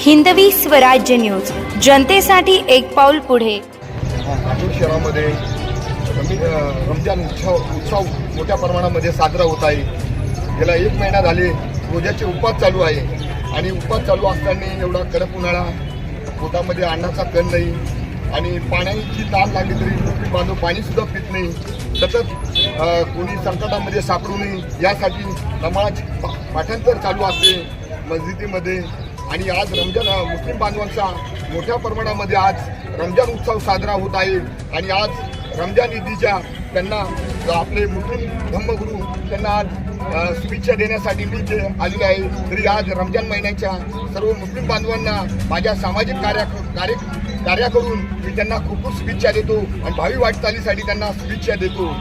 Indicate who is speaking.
Speaker 1: Hindavi Swarajya news. जनतेसाठी एक पाऊल पुढे.
Speaker 2: नागपूर शहरामध्ये रमजान उत्सव उत्सव मोठ्या प्रमाणामध्ये साजरा होत आहे. गेला एक महिना झाले रोजाचे उपवास चालू आहे. आणि उपवास चालू असताना एवढा कडक उन्हाळा पोटामध्ये अन्नाचा कण नाही आणि पाण्याची ताण लागली तरी मुस्लिम बांधव पाणीसुद्धा पित नाही. सतत कोणी संकटामध्ये सापडू नये यासाठी नमाज पाठांतर चालू असते. मस्जिदीमध्ये आणि आज रमजान मुस्लिम बांधवांचा मोठ्या प्रमाणामध्ये आज रमजान उत्सव साजरा होत आहे. आणि आज रमजान ईदीच्या त्यांना आपले मुस्लिम धम्मगुरू त्यांना आज शुभेच्छा देण्यासाठी मी जे आलेलो आहे. तरी आज रमजान महिन्याच्या सर्व मुस्लिम बांधवांना माझ्या सामाजिक कार्या कार्य कार्याकडून मी त्यांना खूप खूप शुभेच्छा देतो आणि भावी वाटचालीसाठी त्यांना शुभेच्छा देतो.